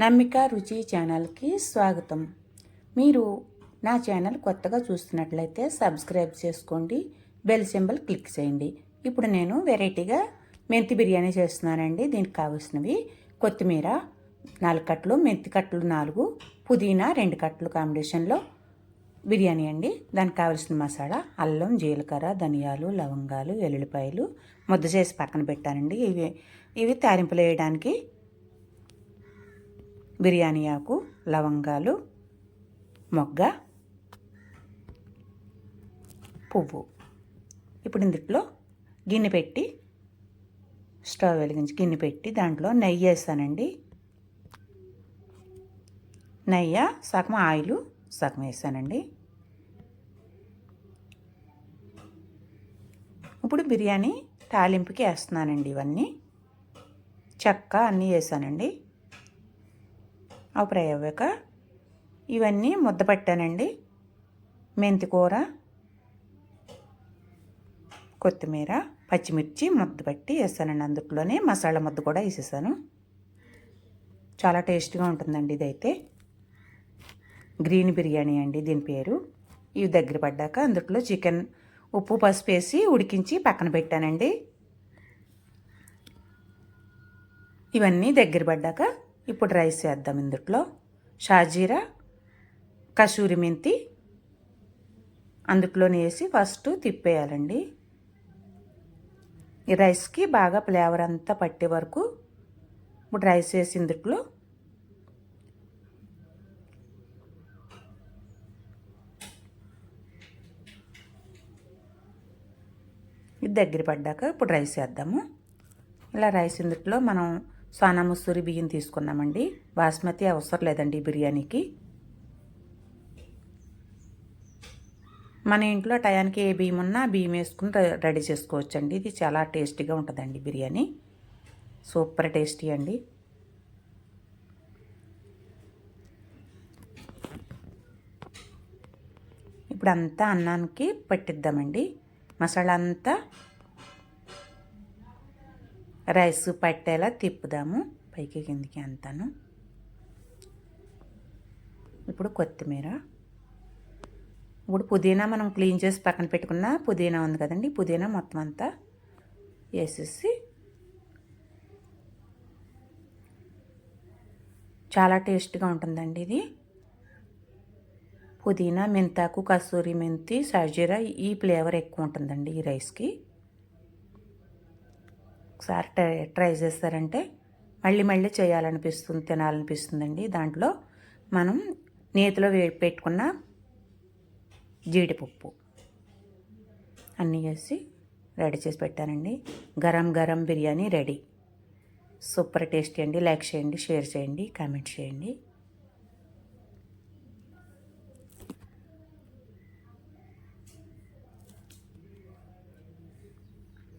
నమ్మిక రుచి ఛానల్కి స్వాగతం. మీరు నా ఛానల్ కొత్తగా చూస్తున్నట్లయితే సబ్స్క్రైబ్ చేసుకోండి బెల్ సింబల్ క్లిక్ చేయండి. ఇప్పుడు నేను వెరైటీగా మెంతి బిర్యానీ చేస్తున్నానండి. దీనికి కావాల్సినవి కొత్తిమీర నాలుగు కట్టలు మెంతి కట్టలు నాలుగు పుదీనా రెండు కట్టలు కాంబినేషన్లో బిర్యానీ అండి. దానికి కావాల్సిన మసాలా అల్లం జీలకర్ర ధనియాలు లవంగాలు వెల్లుల్లిపాయలు ముద్ద చేసి పక్కన పెట్టానండి. ఇవి ఇవి తారింపులు వేయడానికి బిర్యానీ ఆకు లవంగాలు మొగ్గ పువ్వు. ఇప్పుడు ఇందులో గిన్నె పెట్టి స్టవ్ వెలిగించి గిన్నె పెట్టి దాంట్లో నెయ్యి వేస్తానండి. నెయ్యి సగం ఆయిల్ సగం వేసానండి ఇప్పుడు బిర్యానీ తాలింపుకి వేస్తున్నానండి ఇవన్నీ. చెక్క అన్నీ వేసానండి అవి ఫ్రై అవ్వాక ఇవన్నీ ముద్ద పట్టానండి. మెంతి కూర కొత్తిమీర పచ్చిమిర్చి ముద్ద పట్టి వేసానండి. అందులోనే మసాలా ముద్ద కూడా వేసేసాను. చాలా టేస్ట్గా ఉంటుందండి ఇదైతే. గ్రీన్ బిర్యానీ అండి దీని పేరు. ఇవి దగ్గర పడ్డాక అందుట్లో చికెన్ ఉప్పు పసుపు వేసి ఉడికించి పక్కన పెట్టానండి. ఇవన్నీ దగ్గర పడ్డాక ఇప్పుడు రైస్ వేద్దాం ఇందుట్లో. షాజీరా కసూరి మెంతి అందుట్లోనే వేసి ఫస్ట్ తిప్పేయాలండి. ఈ రైస్కి బాగా ఫ్లేవర్ అంతా పట్టే వరకు ఇప్పుడు రైస్ వేసి ఇందుట్లో ఇది దగ్గర పడ్డాక ఇప్పుడు రైస్ వేద్దాము. ఇలా రైస్ ఇందుట్లో మనం సోనా మసూరి బియ్యం తీసుకున్నామండి. బాస్మతి అవసరం లేదండి బిర్యానీకి. మన ఇంట్లో టయానికి ఏ బియ్యం ఉన్నా బియ్యం వేసుకుని రెడీ చేసుకోవచ్చండి. ఇది చాలా టేస్టీగా ఉంటుందండి బిర్యానీ. సూపర్ టేస్టీ అండి. ఇప్పుడు అంతా అన్నానికి పెట్టిద్దామండి. మసాలా అంతా రైస్ పట్టేలా తిప్పుదాము. పైకి కిందికి అంతాను. ఇప్పుడు కొత్తిమీర. ఇప్పుడు పుదీనా మనం క్లీన్ చేసి పక్కన పెట్టుకున్న పుదీనా ఉంది కదండి పుదీనా మొత్తం అంతా వేసేసి చాలా టేస్ట్గా ఉంటుందండి ఇది. పుదీనా మెంతాకు కస్తూరి మెంతి సజీరా ఈ ఫ్లేవర్ ఎక్కువ ఉంటుందండి ఈ రైస్కి. ఒకసారి ట్రై ట్రై చేస్తారంటే మళ్ళీ మళ్ళీ చేయాలనిపిస్తుంది తినాలనిపిస్తుందండి. దాంట్లో మనం నేతిలో వే పెట్టుకున్న జీడిపప్పు అన్నీ వేసి రెడీ చేసి పెట్టానండి. గరం గరం బిర్యానీ రెడీ. సూపర్ టేస్టీ అండి. లైక్ చేయండి షేర్ చేయండి కామెంట్ చేయండి.